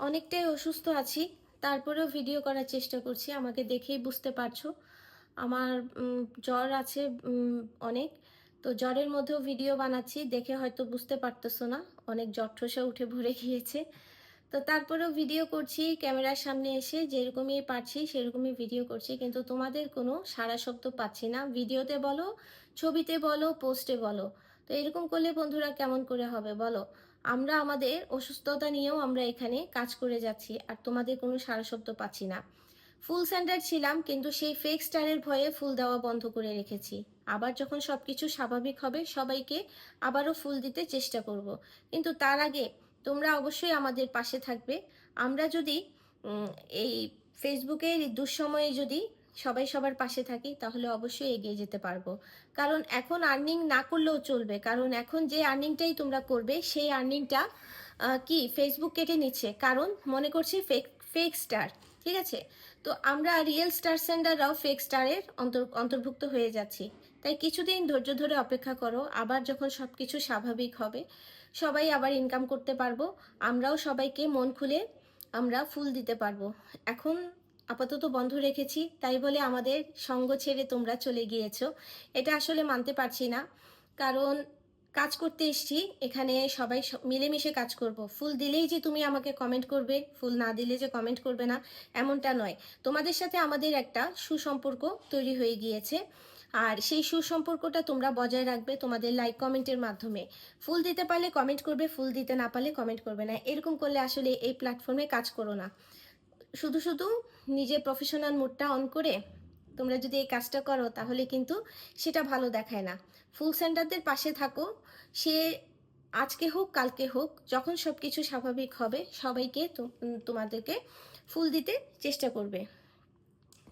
অনেকটাই অসুস্থ আছি, তারপরেও ভিডিও করার চেষ্টা করছি, আমাকে দেখেই বুঝতে পারছ। আমার জ্বর আছে অনেক, তো জ্বরের মধ্যেও ভিডিও বানাচ্ছি, দেখে হয়তো বুঝতে পারতেছো না, অনেক জ্বর ঠোসা উঠে ভরে গিয়েছে। তো তারপরেও ভিডিও করছি, ক্যামেরার সামনে এসে যেরকমই পারছি, সেরকমই ভিডিও করছি, কিন্তু তোমাদের কোনো সারা শব্দ পাচ্ছি না। ভিডিওতে বলো, ছবিতে বলো পোস্টে বলো, তো এরকম করলে বন্ধুরা কেমন করে হবে বলো? আমরা আমাদের অসুস্থতা নিয়েও আমরা এখানে কাজ করে যাচ্ছি, আর তোমাদের কোনো সারা শব্দ পাচ্ছি না। ফুল সেন্টার ছিলাম, কিন্তু সেই ফেক স্টারের ভয়ে ফুল দেওয়া বন্ধ করে রেখেছি। আবার যখন সব কিছু স্বাভাবিক হবে, সবাইকে আবারও ফুল দিতে চেষ্টা করব। কিন্তু তার আগে তোমরা অবশ্যই আমাদের পাশে থাকবে। আমরা যদি এই ফেসবুকের দুঃসময়ে যদি সবাই সবার পাশে থাকি, তাহলে অবশ্যই এগিয়ে যেতে পারব। কারণ এখন আর্নিং না করলেও চলবে। কারণ এখন যে আর্নিংটাই তোমরা করবে, সেই আর্নিংটা কি ফেসবুক কেটে নিচ্ছে। কারণ মনে করছি ফেক ফেক স্টার ঠিক আছে? তো আমরা রিয়েল স্টার সেন্ডাররাও ফেক স্টারের অন্তর, অন্তর্ভুক্ত হয়ে যাচ্ছি। তাই কিছুদিন ধৈর্য ধরে অপেক্ষা করো, আবার যখন সব কিছু স্বাভাবিক হবে, সবাই আবার ইনকাম করতে পারব। আমরাও সবাইকে মন খুলে আমরা ফুল দিতে পারব। এখন আপাতত বন্ধ রেখেছি, তাই বলে আমাদের সঙ্গ ছেড়ে তোমরা চলে গিয়েছো। এটা আসলে মানতে পারছি না, কারণ কাজ করতে এসছি, এখানে সবাই মিলেমিশে কাজ করব। ফুল দিলেই যে তুমি আমাকে কমেন্ট করবে, ফুল না দিলে যে কমেন্ট করবে না, এমনটা নয়। তোমাদের সাথে আমাদের একটা সুসম্পর্ক তৈরি হয়ে গিয়েছে, আর সেই সুসম্পর্কটা তোমরা বজায় রাখবে তোমাদের লাইক কমেন্টের মাধ্যমে। ফুল দিতে পারলে কমেন্ট করবে, ফুল দিতে না পারলে কমেন্ট করবে না। এরকম করলে আসলে এই প্ল্যাটফর্মে কাজ করো না। শুধু শুধু নিজের প্রফেশনাল মুডটা অন করে তোমরা যদি এই কাজটা করো, তাহলে কিন্তু সেটা ভালো দেখায় না। ফুল সেন্টারদের পাশে থাকো, সে আজকে হোক, কালকে হোক, যখন সব কিছু স্বাভাবিক হবে, সবাইকে তোমাদেরকে ফুল দিতে চেষ্টা করবে।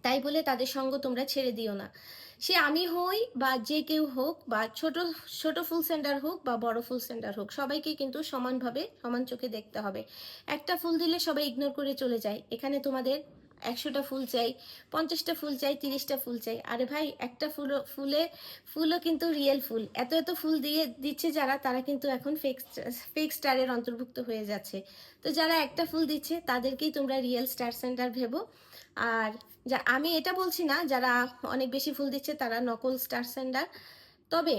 তাই বলে তাদের সঙ্গ তোমরা ছেড়ে দিও না। সে আমি হই বা যে কেউ হোক বা ছোট ছোট ফুল সেন্টার হোক বা বড় ফুল সেন্টার হোক, সবাইকে কিন্তু সমানভাবে সমান চোখে দেখতে হবে। একটা ফুল দিলে সবাই ইগনোর করে চলে যায়। এখানে তোমাদের একশোটা ফুল চাই, পঞ্চাশটা ফুল চাই, তিরিশটা ফুল চাই। আরে ভাই, একটা ফুলও, ফুলে, ফুলও কিন্তু রিয়েল ফুল। এত এত ফুল দিয়ে দিচ্ছে যারা, তারা কিন্তু এখন ফেক ফেক স্টারের অন্তর্ভুক্ত হয়ে যাচ্ছে। তো যারা একটা ফুল দিচ্ছে, তাদেরকেই তোমরা রিয়েল স্টার সেন্টার ভেবো। আর যা, আমি এটা বলছি না, যারা অনেক বেশি ফুল দিচ্ছে, তারা নকল স্টার সেন্টার তবে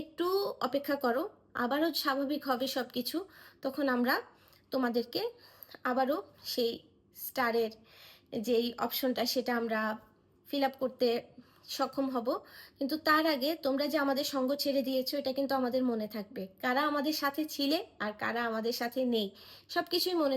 একটু অপেক্ষা করো, আবারও স্বাভাবিক হবে সব কিছু তখন আমরা তোমাদেরকে আবারও সেই স্টারের যেই অপশনটা সেটা আমরা ফিল আপ করতে সক্ষম হব। কিন্তু তার আগে তোমরা যে আমাদের সঙ্গ ছেড়ে দিয়েছ, এটা কিন্তু আমাদের মনে থাকবে। কারা আমাদের সাথে ছিলে আর কারা আমাদের সাথে নেই সব কিছুই মনে